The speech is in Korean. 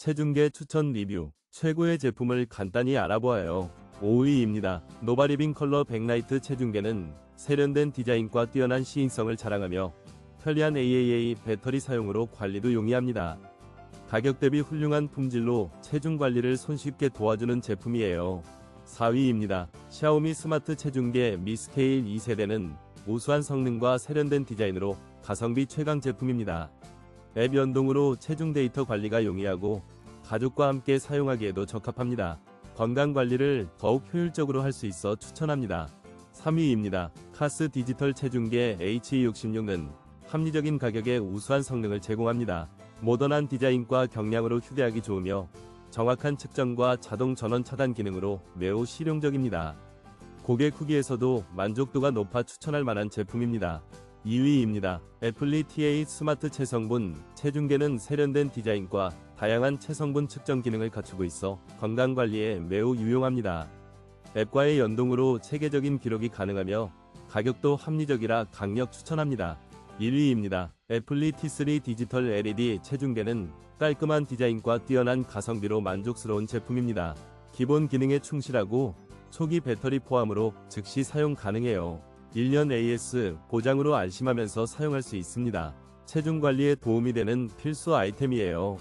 체중계 추천 리뷰 최고의 제품을 간단히 알아보아요. 5위입니다. 노바리빙 컬러 백라이트 체중계는 세련된 디자인과 뛰어난 시인성을 자랑하며 편리한 AAA 배터리 사용으로 관리도 용이합니다. 가격 대비 훌륭한 품질로 체중 관리를 손쉽게 도와주는 제품이에요. 4위입니다. 샤오미 스마트 체중계 미스케일 2세대는 우수한 성능과 세련된 디자인으로 가성비 최강 제품입니다. 앱 연동으로 체중 데이터 관리가 용이하고 가족과 함께 사용하기에도 적합합니다. 건강 관리를 더욱 효율적으로 할 수 있어 추천합니다. 3위입니다. 카스 디지털 체중계 H66는 합리적인 가격에 우수한 성능을 제공합니다. 모던한 디자인과 경량으로 휴대하기 좋으며 정확한 측정과 자동 전원 차단 기능으로 매우 실용적입니다. 고객 후기에서도 만족도가 높아 추천할 만한 제품입니다. 2위입니다. 애플리 TA 스마트 체성분 체중계는 세련된 디자인과 다양한 체성분 측정 기능을 갖추고 있어 건강관리에 매우 유용합니다. 앱과의 연동으로 체계적인 기록이 가능하며 가격도 합리적이라 강력 추천합니다. 1위입니다. 애플리 T3 디지털 LED 체중계는 깔끔한 디자인과 뛰어난 가성비로 만족스러운 제품입니다. 기본 기능에 충실하고 초기 배터리 포함으로 즉시 사용 가능해요. 1년 AS 보장으로 안심하면서 사용할 수 있습니다. 체중 관리에 도움이 되는 필수 아이템이에요.